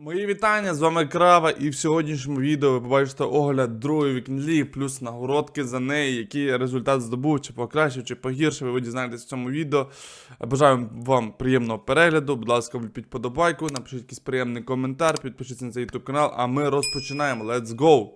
Мої вітання, з вами Крава, і в сьогоднішньому відео ви побачите огляд другої вікінлі, плюс нагородки за неї, який результат здобув, чи покращив, чи погіршив, ви дізнаєтесь в цьому відео. Бажаю вам приємного перегляду. Будь ласка, вліпіть подобайку, напишіть якийсь приємний коментар, підпишіться на цей YouTube канал, а ми розпочинаємо. Let's go!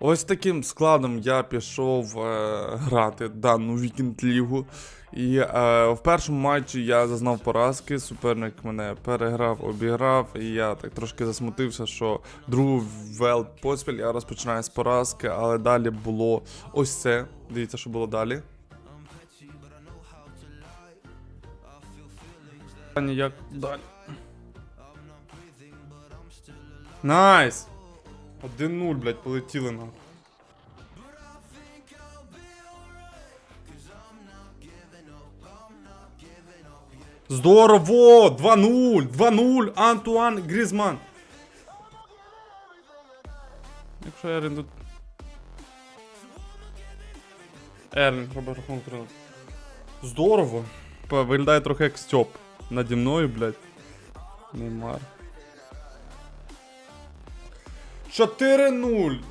Ось таким складом я пішов е, грати дану вікінд лігу. І е, в першому матчі я зазнав поразки. Суперник мене переграв, обіграв, і я так трошки засмутився, що другу вел поспіль я розпочинаю з поразки, але далі було ось це. Дивіться, що було далі. Як далі? Найс! 1-0, блядь, полетіли нахуй. Здорово! 2-0! 2-0! Антуан Грізман! Якщо Ерлін тут. Ерлін, робить рахунок 3 Здорово! Виглядає трохи як Стьоп. Наді мною, блядь. Неймар. 4-0.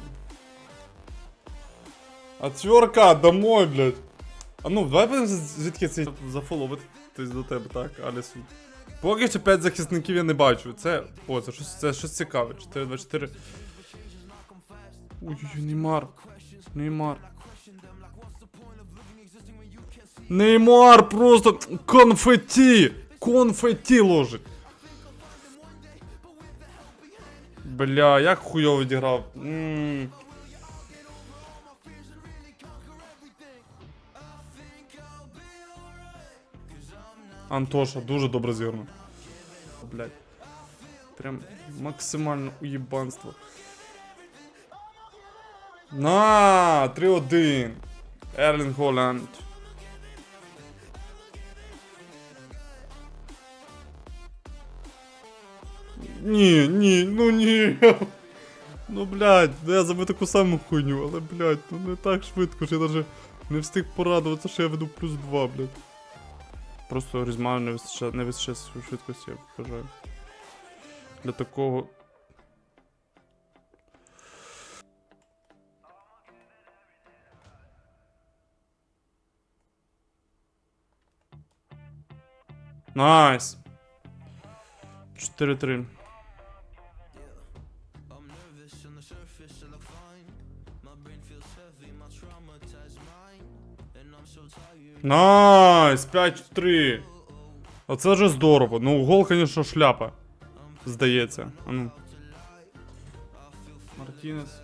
Отверка, домой, блядь. А ну, давай будемо звідки цей зафоловити до тебе, так, Алісу. Поки що 5 захисників я не бачу. Це. О, це щось, це щось цікаве. 4-2-4. Ой-ой-ой, Неймар. Неймар. Неймар просто конфетті! Конфетті ложить. Бля, як хуйово відіграв. Антоша, дуже добре зіграно. Блять. Прям максимально уєбанство. На, 3-1. Ерлін Голланд. Ні, ні, ну ні. Ну блядь, ну я забив таку саму хуйню, але блядь, ну не так швидко, що я даже не встиг порадуватися, що я веду плюс 2, блядь. Просто Різману не вистачає, не вистачає швидкості, я вважаю. Для такого. Найс. 4-3. Найс! 5-3. Оце вже здорово. Ну, гол, звісно, шляпа. Здається. А ну. Мартінес.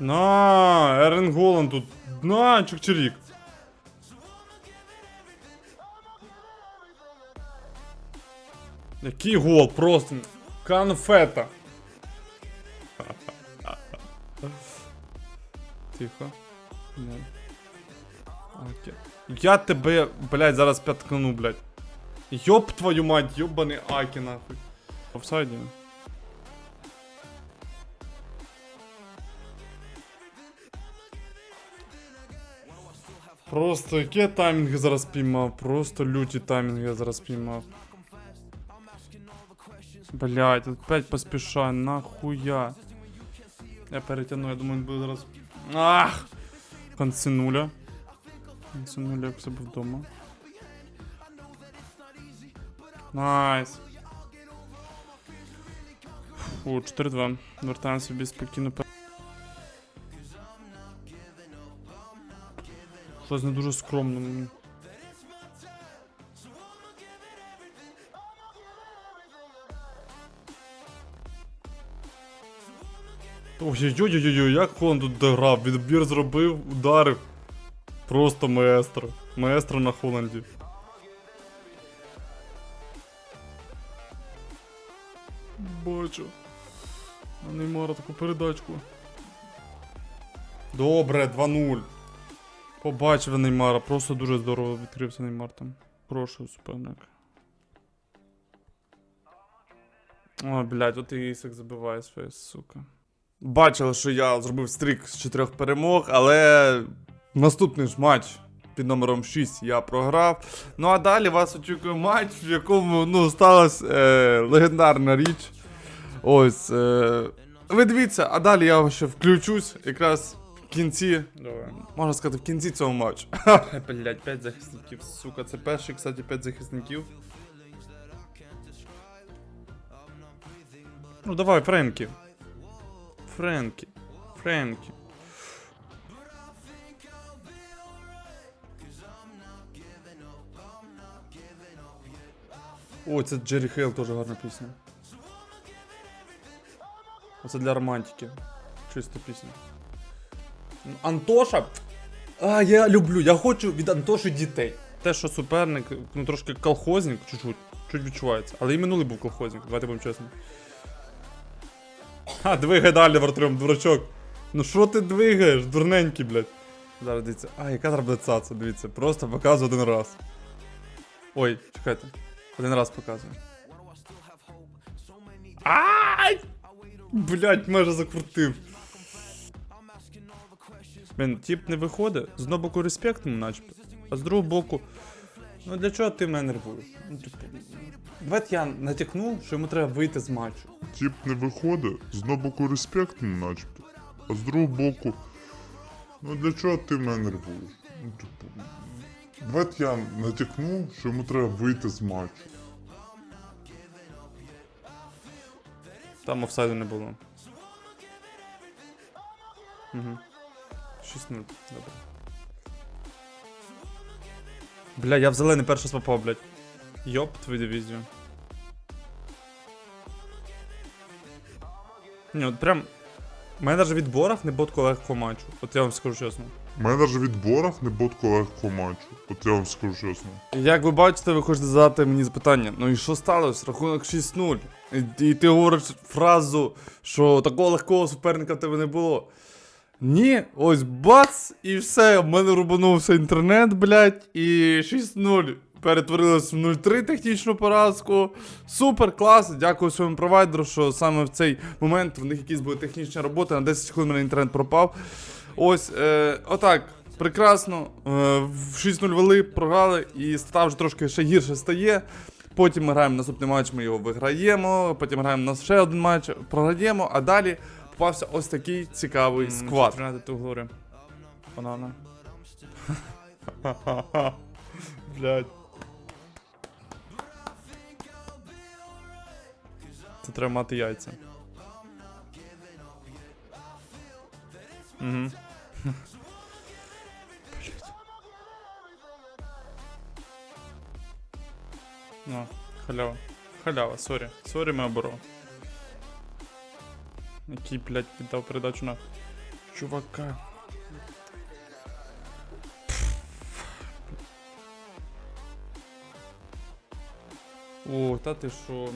На, Ерен Голланд тут. На, чик-чирік. Який гол, просто конфета. Тихо. Не. Окей. Я тебе, блядь, зараз п'яткну, блядь. Ёб твою мать, ёбаний Аки нахуй. Офсайді. Просто яке таймінг я зараз піймав, просто люті таймінги я зараз піймав. Блять, опять поспішаю, нахуя. Я перетягну, я думаю, він буде зараз. Ах! Концинуля. Концинуля, як себе вдома. Найс. Фу, 4-2. Вертаємо собі спокійно. Щось не дуже скромно. мені. Ой-ой-ой-ой, як Холланд тут дограв, відбір зробив, ударив. Просто маестро. Маестро на Холланді. Бачу. На Неймара таку передачку. Добре, 2-0. Побачив Неймара, просто дуже здорово відкрився Неймар там. Прошу, суперник. О, блядь, от і Ісак забиває своє, сука. Бачили, що я зробив стрік з чотирьох перемог, але наступний ж матч під номером 6 я програв. Ну а далі вас очікує матч, в якому ну, сталася е, легендарна річ. Ось. Е, ви дивіться, а далі я ще включусь якраз в кінці. Давай. Можна сказати, в кінці цього матчу. Блять, 5 захисників, сука. Це перший, кстати, 5 захисників. Ну давай, Френкі. Френкі. Френкі. О, це Джері Хейл теж гарна пісня. Оце для романтики. Чиста пісня. Антоша. А, я люблю, я хочу від Антоші дітей. Те, що суперник, ну трошки колхозник, чуть-чуть, чуть відчувається. Але і минулий був колхозник, давайте будемо чесно. А, двигай далі, Вартрьом, дурачок. Ну що ти двигаєш, дурненький, блядь. Зараз дивіться. А, яка буде цаца, дивіться. Просто показую один раз. Ой, чекайте. Один раз показую. Ай! Блять, майже закрутив. Блін, тип не виходить. З одного боку респект йому начебто. А з другого боку. Ну для чого ти мене нервуєш? Ну, типу, давайте я натякну, що йому треба вийти з матчу. Тіп не виходить, з одного боку респект, ну, начебто, а з другого боку, ну для чого ти мене нервуєш? Ну, типу, давайте я натякну, що йому треба вийти з матчу. Там офсайду не було. Угу. 6-0. Добре. Бля, я в зелений перший попав, блядь. Йоп, твою дивізію. Ні, от прям. У мене навіть в відборах не було такого легкого матчу. От я вам скажу чесно. У мене навіть в відборах не було такого легкого матчу. От я вам скажу чесно. Як ви бачите, ви хочете задати мені запитання. Ну і що сталося? Рахунок 6-0. І, і ти говориш фразу, що такого легкого суперника в тебе не було. Ні, ось бац, і все. В мене рубанувся інтернет, блядь, і 6-0. Перетворилось в 0-3 технічну поразку. Супер, клас. Дякую своєму провайдеру, що саме в цей момент в них якісь були технічні роботи. На 10 хвилин мене інтернет пропав. Ось, е, отак. Прекрасно. Е, в 6-0 вели, програли, і стата вже трошки ще гірше стає. Потім ми граємо наступний матч, ми його виграємо. Потім граємо на ще один матч, програємо, а далі попався ось такий цікавий сквад. 13 глори. Банана. Блять. Це треба мати яйця. Угу. Ну, халява. Халява, сорі. Сорі, ми оборо. Який, блядь, віддав передачу на чувака. О, та ти що?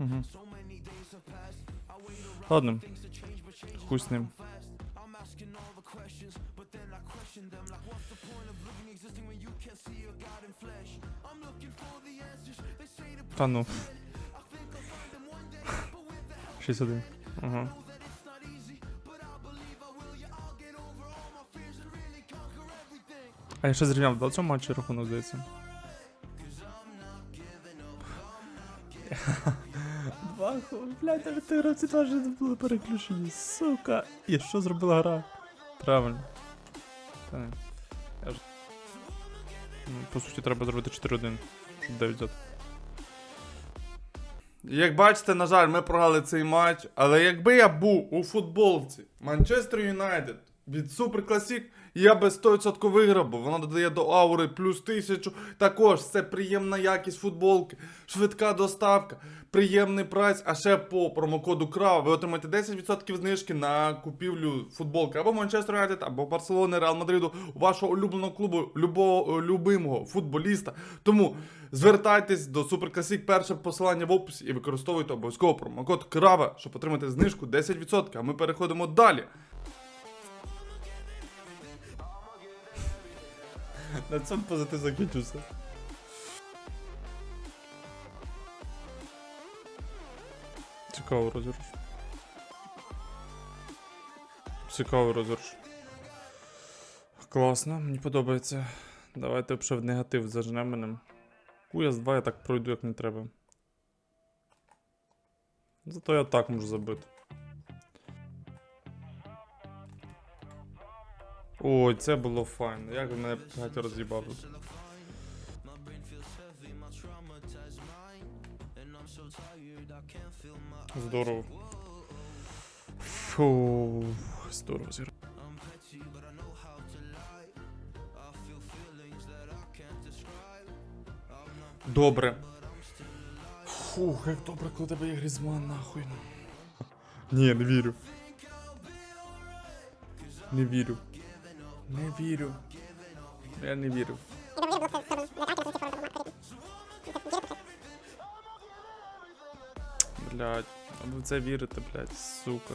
Угу. Ладно. Хуй з ним. Та ну. 61. Ага. А я ще зрівняв до цього матчі рахунок, здається. Два ху- блядь, навіть ти гравці теж не були переключені, сука. І що зробила гра? Правильно. Та ні. Я ж... Ну, по суті, треба зробити 4-1, щоб 9 взяти. Як бачите, на жаль, ми програли цей матч. Але якби я був у футболці Манчестер Юнайтед від Супер Класік, я би 100% виграв, бо вона додає до аури плюс 1000. Також це приємна якість футболки, швидка доставка, приємний прайс. А ще по промокоду КРАВ ви отримаєте 10% знижки на купівлю футболки або Манчестер Юнайтед, або Барселони, Реал Мадриду, вашого улюбленого клубу, любого любимого футболіста. Тому Звертайтесь до Суперкласік, перше посилання в описі і використовуйте обов'язково промокод Крава, щоб отримати знижку 10%. А ми переходимо далі. На цьому позитив закінчився. Цікаво розірш. Цікаво розірш. Класно, мені подобається. Давайте в негатив зажнемо ним. Куя з 2 я так пройду, як не треба. Зато я так можу забити. Ой, це було файно. Як мене 5 роз'їбав тут. Здорово. Фу, здорово зіграв. Добре. Фух, як добре, коли тебе є Грізман, нахуй. Ні, не вірю. Не вірю. Не вірю. Я не вірю. Блять, а ви в це вірите, блять, сука.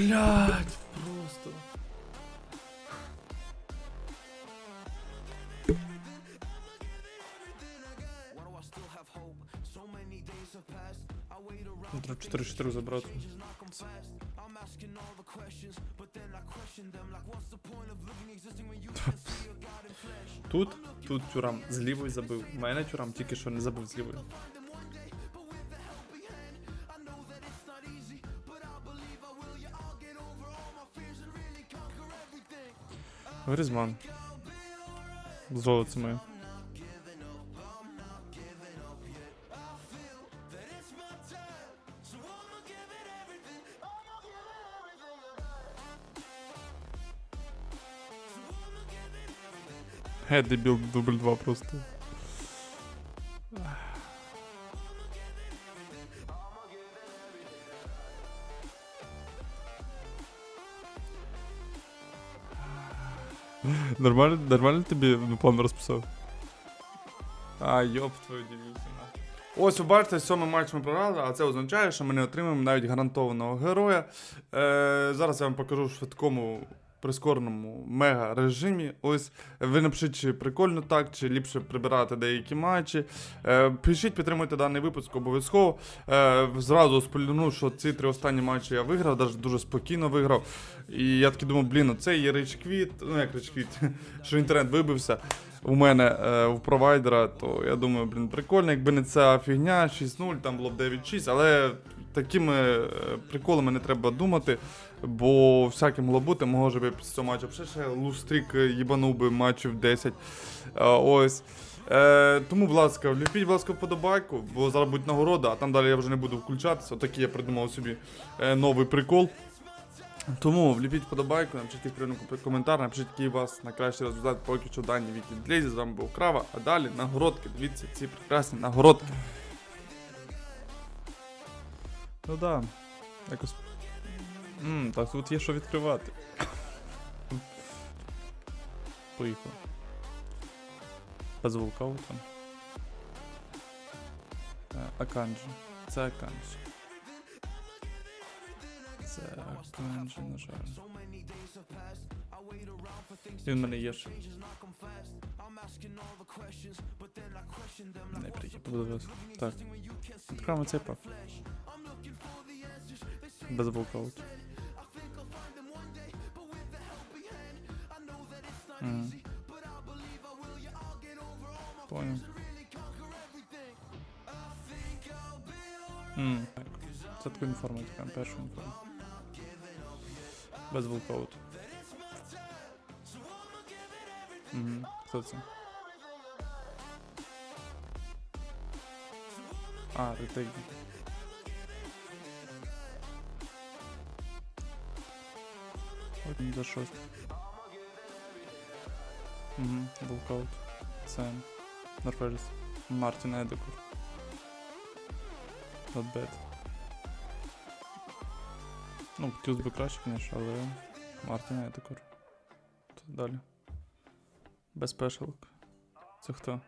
Блять, просто. Треба 4-4 забрати. Тут, тут тюрам з лівої забив. У мене тюрам тільки що не забив з лівої. Гризман. Золото моє. Ге, дебіл, дубль 2 просто. Нормально, нормально тобі ну, план розписав? А, йоп, твою дивіться. Ось ви бачите, сьомий матч ми програли, а це означає, що ми не отримаємо навіть гарантованого героя. Е, зараз я вам покажу в швидкому прискореному мега режимі. Ось ви напишіть, чи прикольно так, чи ліпше прибирати деякі матчі. Е, пишіть, підтримуйте даний випуск обов'язково. Е, зразу спойлерну, що ці три останні матчі я виграв, навіть дуже спокійно виграв. І я таки думав, блін, це є речквіт, ну як речквіт, що інтернет вибився у мене е, в провайдера, то я думаю, блін, прикольно, якби не ця фігня, 6-0, там було б 9-6, але такими е, приколами не треба думати, бо всяке могло бути, може би після цього матчу ще лустрік їбанув би матчів 10. Е, ось. Е, тому, будь ласка, вліпіть, будь ласка, вподобайку, бо зараз будуть нагорода, а там далі я вже не буду включатися. Отакий я придумав собі е, новий прикол. Тому вліпіть вподобайку, напишіть відкривну коментар, напишіть, який у вас найкращий результат поки що в даній вікінг З вами був Крава, а далі нагородки. Дивіться ці прекрасні нагородки. Ну да, якось. Ммм, так тут є що відкривати. Поїхав. Без вулкаута. Е, Аканджі. Це Аканджі. Це Аканджі, на жаль. Він в мене є ще. Не приїхав. Так. Відкриваємо цей пак. Без волкауту. Мгм. Понял. Так. Це таку інформу, така першу інформу. Без волкауту. Угу. Хто це? А, ретейк. От не за шост. Угу, Булкаут. Сэм. Норвельс. Мартин Едекур. Not bad. Ну, Тюз би краще, звісно, але Мартін Едекур. Далі. Без спешалок. Це хто?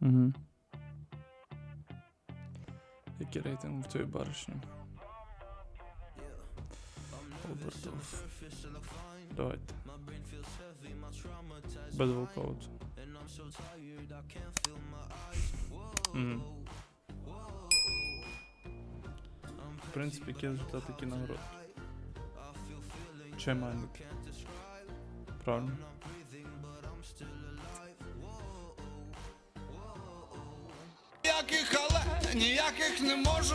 Угу. Який рейтинг в цій баришні? Обертов. Давайте. Без волкауту. Мгм. В принципі, які результати, які нагороди. Чаймальник. Правильно. Ніяких але ніяких не можу